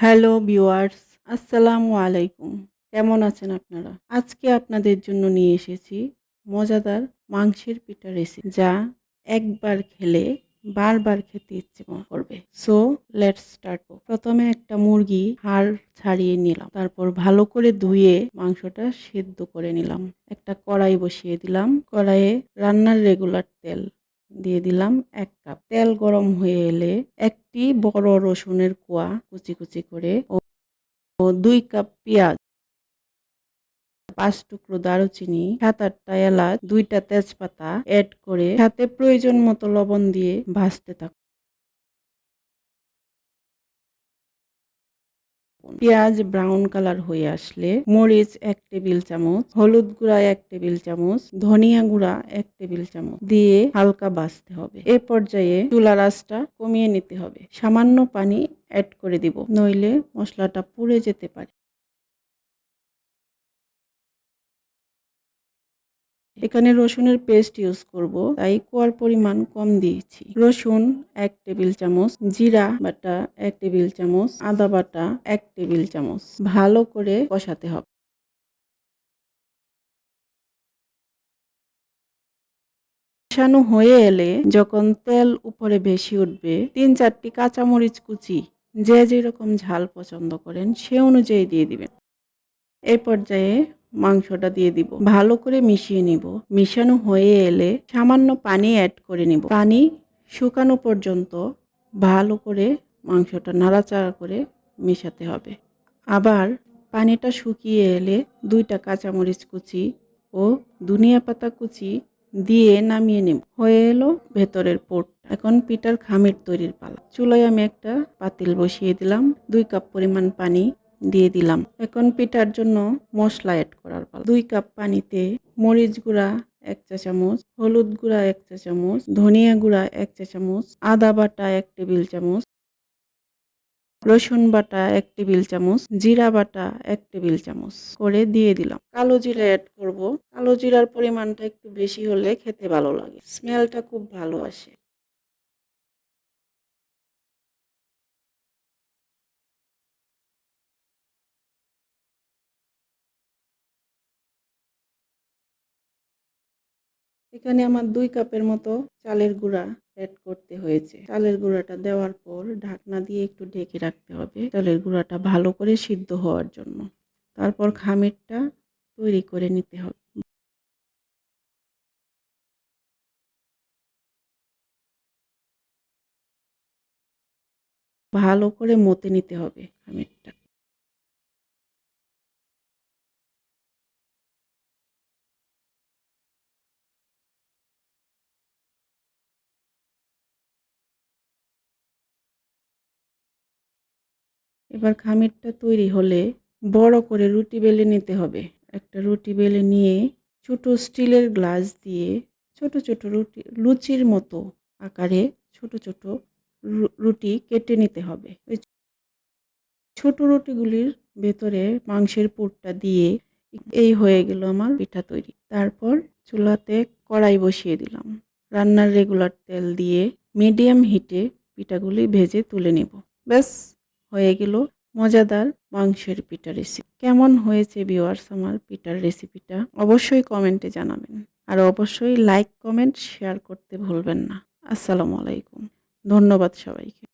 Hello viewers, আসসালামু আলাইকুম। কেমন আছেন আপনারা? আজকে আপনাদের জন্য নিয়ে এসেছি মজাদার মাংসের পিঠা রেসিপি যা একবার খেলে বারবার খেতে ইচ্ছে করবে। সো লেটস স্টার্ট প্রথমে একটা মুরগি হাড় ছাড়িয়ে নিলাম। তারপর ভালো করে ধুয়ে মাংসটা সেদ্ধ করে নিলাম। একটা কড়াই বসিয়ে দিলাম। কড়াইয়ে রান্নার রেগুলার তেল দিয়ে দিলাম এক কাপ। তেল গরম হয়ে এলে একটি বড় রসুনের কোয়া কুচি কুচি করে ও দুই কাপ পেঁয়াজ, পাঁচ টুকরো দারুচিনি, সাত আটটা এলাচ, দুইটা তেজপাতা এড করে সাথে প্রয়োজন মতো লবণ দিয়ে ভাজতে থাকুন পেঁয়াজ ব্রাউন কালার হয়ে আসলে, মরিচ এক টেবিল চামচ, হলুদ গুঁড়া এক টেবিল চামচ, ধনিয়া গুঁড়া এক টেবিল চামচ দিয়ে হালকা বাছতে হবে। এ পর্যায়ে চুলার আঁচটা কমিয়ে নিতে হবে। সামান্য পানি অ্যাড করে দিব, নইলে মশলাটা পুড়ে যেতে পারে। এখানে রসুনের পেস্ট ইউজ করব, তাই কোয়ার পরিমাণ কম দিয়েছি। রসুন এক টেবিল চামচ, জিরা বাটা এক টেবিল চামচ, আদা বাটা এক টেবিল চামচ। ভালো করে কষাতে হবে। কষানো হয়ে এলে যখন তেল উপরে বেশি উঠবে, তিন চারটি কাঁচামরিচ কুচি, যে যেরকম ঝাল পছন্দ করেন সে অনুযায়ী দিয়ে দিবেন। এই পর্যায়ে মাংসটা দিয়ে দিব। ভালো করে মিশিয়ে নিব। মিশানো হয়ে এলে সামান্য পানি অ্যাড করে নিব। পানি শুকানো পর্যন্ত ভালো করে মাংসটা নাড়াচাড়া করে মেশাতে হবে। আবার পানিটা শুকিয়ে এলে দুইটা কাঁচামরিচ কুচি ও দুনিয়া পাতা কুচি দিয়ে নামিয়ে নেব। হয়ে এলো ভেতরের পোট এখন পিঠার খামির তৈরির পালা। চুলায় আমি একটা পাতিল বসিয়ে দিলাম। দুই কাপ পরিমাণ পানি দিয়ে দিলাম। এখন পিঠার জন্য মশলা অ্যাড করার পালা। দুই কাপ পানিতে মরিচ গুঁড়া এক চা চামচ, হলুদ গুঁড়া এক চা চামচ, ধনিয়া গুঁড়া এক চা চামচ, আদা বাটা এক টেবিল চামচ, রসুন বাটা এক টেবিল চামচ, জিরা বাটা এক টেবিল চামচ করে দিয়ে দিলাম। কালো জিরা অ্যাড করব। কালো জিরার পরিমাণটা একটু বেশি হলে খেতে ভালো লাগে। স্মেলটা খুব ভালো আসে। এখানে আমার দুই কাপের মতো চালের গুঁড়া অ্যাড করতে হয়েছে। চালের গুঁড়াটা দেওয়ার পর ঢাকনা দিয়ে একটু ঢেকে রাখতে হবে। চালের গুঁড়াটা ভালো করে সিদ্ধ হওয়ার জন্য। তারপর খামিরটা তৈরি করে নিতে হবে। ভালো করে মতে নিতে হবে খামিরটা। এবার খামিরটা তৈরি হলে বড় করে রুটি বেলে নিতে হবে। একটা রুটি বেলে নিয়ে ছোট স্টিলের গ্লাস দিয়ে ছোট ছোট রুটি, লুচির মতো আকারে ছোট ছোট রুটি কেটে নিতে হবে। ওই ছোট রুটিগুলির ভেতরে মাংসের পুরটা দিয়ে এই হয়ে গেল আমার পিঠা তৈরি। তারপর চুলাতে কড়াই বসিয়ে দিলাম। রান্নার রেগুলার তেল দিয়ে মিডিয়াম হিটে পিঠাগুলি ভেজে তুলে নেব। ব্যাস হয়ে গেল মজাদার মাংসের পিঠা রেসিপি কেমন হয়েছে ভিওয়ার্স আমার পিঠার রেসিপিটা অবশ্যই কমেন্টে জানাবেন। আর অবশ্যই লাইক কমেন্ট শেয়ার করতে ভুলবেন না। আসসালামু আলাইকুম। ধন্যবাদ সবাইকে।